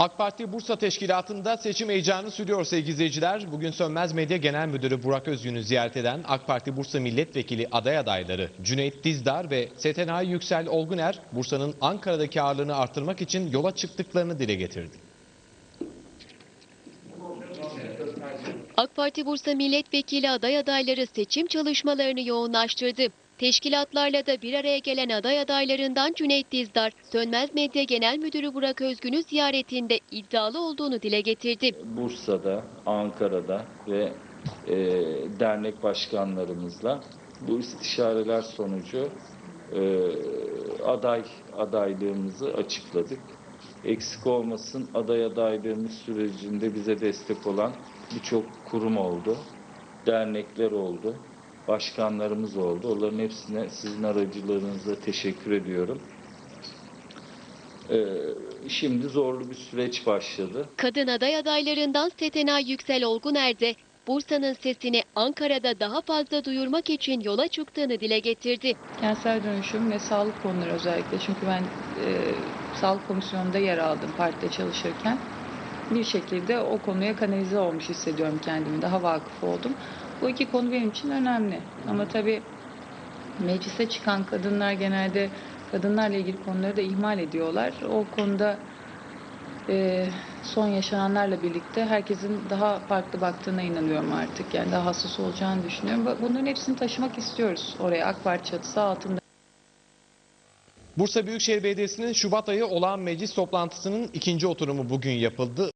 AK Parti Bursa Teşkilatı'nda seçim heyecanı sürüyor sevgili izleyiciler. Bugün Sönmez Medya Genel Müdürü Burak Özgün'ü ziyaret eden AK Parti Bursa Milletvekili aday adayları Cüneyt Dizdar ve Setenay Yüksel Olguner, Bursa'nın Ankara'daki ağırlığını artırmak için yola çıktıklarını dile getirdi. AK Parti Bursa Milletvekili aday adayları seçim çalışmalarını yoğunlaştırdı. Teşkilatlarla da bir araya gelen aday adaylarından Cüneyt Dizdar, Sönmez Medya Genel Müdürü Burak Özgün'ü ziyaretinde iddialı olduğunu dile getirdi. Bursa'da, Ankara'da ve e, dernek başkanlarımızla bu istişareler sonucu e, aday adaylığımızı açıkladık. Eksik olmasın aday adaylığımız sürecinde bize destek olan birçok kurum oldu, dernekler oldu, başkanlarımız oldu. Onların hepsine sizin aracılığınızla teşekkür ediyorum. E, şimdi zorlu bir süreç başladı. Kadın aday adaylarından Setenay Yüksel Olguner de Bursa'nın sesini Ankara'da daha fazla duyurmak için yola çıktığını dile getirdi. Kentsel dönüşüm ve sağlık konuları özellikle çünkü ben e, sağlık komisyonunda yer aldım partide çalışırken. Bir şekilde o konuya kanalize olmuş hissediyorum kendimi. Daha vakıf oldum. Bu iki konu benim için önemli. Ama tabii meclise çıkan kadınlar genelde kadınlarla ilgili konuları da ihmal ediyorlar. O konuda e, son yaşananlarla birlikte herkesin daha farklı baktığına inanıyorum artık. Yani daha hassas olacağını düşünüyorum. Bunların hepsini taşımak istiyoruz oraya AK Parti çatısı altında. Bursa Büyükşehir Belediyesi'nin Şubat ayı olağan meclis toplantısının ikinci oturumu bugün yapıldı.